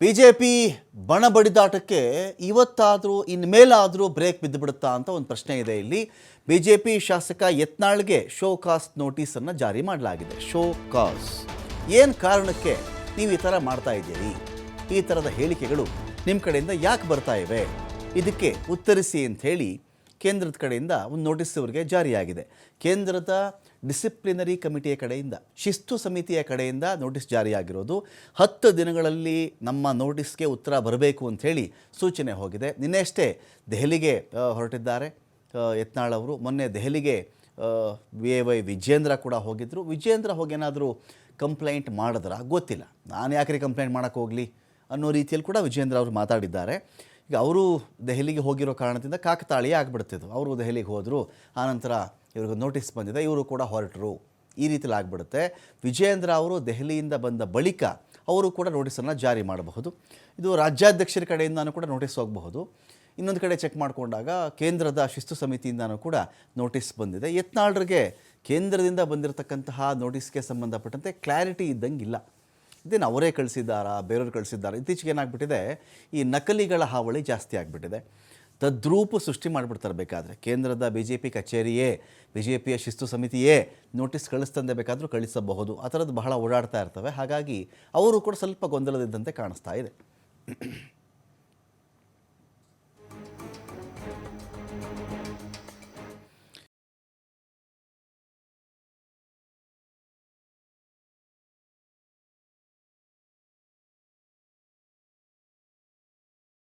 BJP ಬಣ ಬಡಿದಾಟಕ್ಕೆ ಇವತ್ತಾದರೂ, ಇನ್ಮೇಲಾದರೂ break ಬಿದ್ದು ಬಿಡುತ್ತಾ ಅಂತ ಒಂದು ಪ್ರಶ್ನೆ ಇದೆ ಇಲ್ಲಿ. ಬಿಜೆಪಿ ಶಾಸಕ ಯತ್ನಾಳ್ಗೆ ಶೋ ಕಾಸ್ ನೋಟಿಸನ್ನು ಜಾರಿ ಮಾಡಲಾಗಿದೆ. ಶೋ ಕಾಸ್ ಏನು ಕಾರಣಕ್ಕೆ ನೀವು ಈ ಥರ ಮಾಡ್ತಾ ಇದ್ದೀರಿ? ಈ ಥರದ ಹೇಳಿಕೆಗಳು ನಿಮ್ಮ ಕಡೆಯಿಂದ ಯಾಕೆ ಬರ್ತಾ ಇವೆ? ಇದಕ್ಕೆ ಉತ್ತರಿಸಿ ಅಂತ ಹೇಳಿ ಕೇಂದ್ರದ ಕಡೆಯಿಂದ ಒಂದು ನೋಟಿಸ್ ಇವರಿಗೆ ಜಾರಿಯಾಗಿದೆ. ಕೇಂದ್ರದ ಡಿಸಿಪ್ಲಿನರಿ ಕಮಿಟಿಯ ಕಡೆಯಿಂದ, ಶಿಸ್ತು ಸಮಿತಿಯ ಕಡೆಯಿಂದ ನೋಟಿಸ್ ಜಾರಿಯಾಗಿರೋದು. ಹತ್ತು ದಿನಗಳಲ್ಲಿ ನಮ್ಮ ನೋಟಿಸ್ಗೆ ಉತ್ತರ ಬರಬೇಕು ಅಂಥೇಳಿ ಸೂಚನೆ ಹೋಗಿದೆ. ನಿನ್ನೆಯಷ್ಟೇ ದೆಹಲಿಗೆ ಹೊರಟಿದ್ದಾರೆ. ಯತ್ನಾಳ್ ಅವರು. ಮೊನ್ನೆ ದೆಹಲಿಗೆ ವಿ ಎ ವೈ ವಿಜೇಂದ್ರ ಕೂಡ ಹೋಗಿದ್ದರು ವಿಜೇಂದ್ರ ಹೋಗಿ ಏನಾದರೂ ಕಂಪ್ಲೇಂಟ್ ಮಾಡಿದ್ರ? ಗೊತ್ತಿಲ್ಲ. ನಾನು ಯಾಕ್ರಿ ಕಂಪ್ಲೇಂಟ್ ಮಾಡೋಕ್ಕೆ ಹೋಗಲಿ ಅನ್ನೋ ರೀತಿಯಲ್ಲಿ ಕೂಡ ವಿಜೇಂದ್ರ ಅವರು ಮಾತಾಡಿದ್ದಾರೆ. ಈಗ ಅವರು ದೆಹಲಿಗೆ ಹೋಗಿರೋ ಕಾರಣದಿಂದ ಕಾಕತಾಳೀಯ ಆಗ್ಬಿಡ್ತಿದ್ದು ಅವರು ದೆಹಲಿಗೆ ಹೋದರು, ಆನಂತರ ಇವ್ರಿಗೆ ನೋಟಿಸ್ ಬಂದಿದೆ, ಇವರು ಕೂಡ ಹೊರಟರು. ಈ ರೀತಿಲಿ ಆಗಿಬಿಡುತ್ತೆ. ವಿಜಯೇಂದ್ರ ಅವರು ದೆಹಲಿಯಿಂದ ಬಂದ ಬಳಿಕ ಅವರು ಕೂಡ ನೋಟಿಸನ್ನು ಜಾರಿ ಮಾಡಬಹುದು. ಇದು ರಾಜ್ಯಾಧ್ಯಕ್ಷರ ಕಡೆಯಿಂದನೂ ಕೂಡ ನೋಟಿಸ್ ಹೋಗಬಹುದು. ಇನ್ನೊಂದು ಕಡೆ ಚೆಕ್ ಮಾಡಿಕೊಂಡಾಗ ಕೇಂದ್ರದ ಶಿಸ್ತು ಸಮಿತಿಯಿಂದನೂ ಕೂಡ ನೋಟಿಸ್ ಬಂದಿದೆ. ಯತ್ನಾಳ್ರಿಗೆ ಕೇಂದ್ರದಿಂದ ಬಂದಿರತಕ್ಕಂತಹ ನೋಟಿಸ್ಗೆ ಸಂಬಂಧಪಟ್ಟಂತೆ ಕ್ಲಾರಿಟಿ ಇದ್ದಂಗಿಲ್ಲ. ಇದೇನು ಅವರೇ ಕಳಿಸಿದ್ದಾರಾ, ಬೇರೆಯವ್ರು ಕಳಿಸಿದ್ದಾರಾ, ಇತ್ತೀಚೆಗೆ ಏನಾಗ್ಬಿಟ್ಟಿದೆ, ಈ ನಕಲಿಗಳ ಹಾವಳಿ ಜಾಸ್ತಿ ಆಗಿಬಿಟ್ಟಿದೆ. ತದ್ರೂಪ ಸೃಷ್ಟಿ ಮಾಡಿಬಿಡ್ತಾರೆ ಬೇಕಾದರೆ. ಕೇಂದ್ರದ ಬಿ ಜೆ ಪಿ ಕಚೇರಿಯೇ ಬಿ ಜೆ ಪಿಯ ಶಿಸ್ತು ಸಮಿತಿಯೇ ನೋಟಿಸ್ ಕಳಿಸ್ತಂದೆ ಬೇಕಾದರೂ ಕಳಿಸಬಹುದು. ಆ ಥರದ್ದು ಬಹಳ ಓಡಾಡ್ತಾ ಇರ್ತವೆ. ಹಾಗಾಗಿ ಅವರು ಕೂಡ ಸ್ವಲ್ಪ ಗೊಂದಲದಿದ್ದಂತೆ ಕಾಣಿಸ್ತಾ ಇದೆ.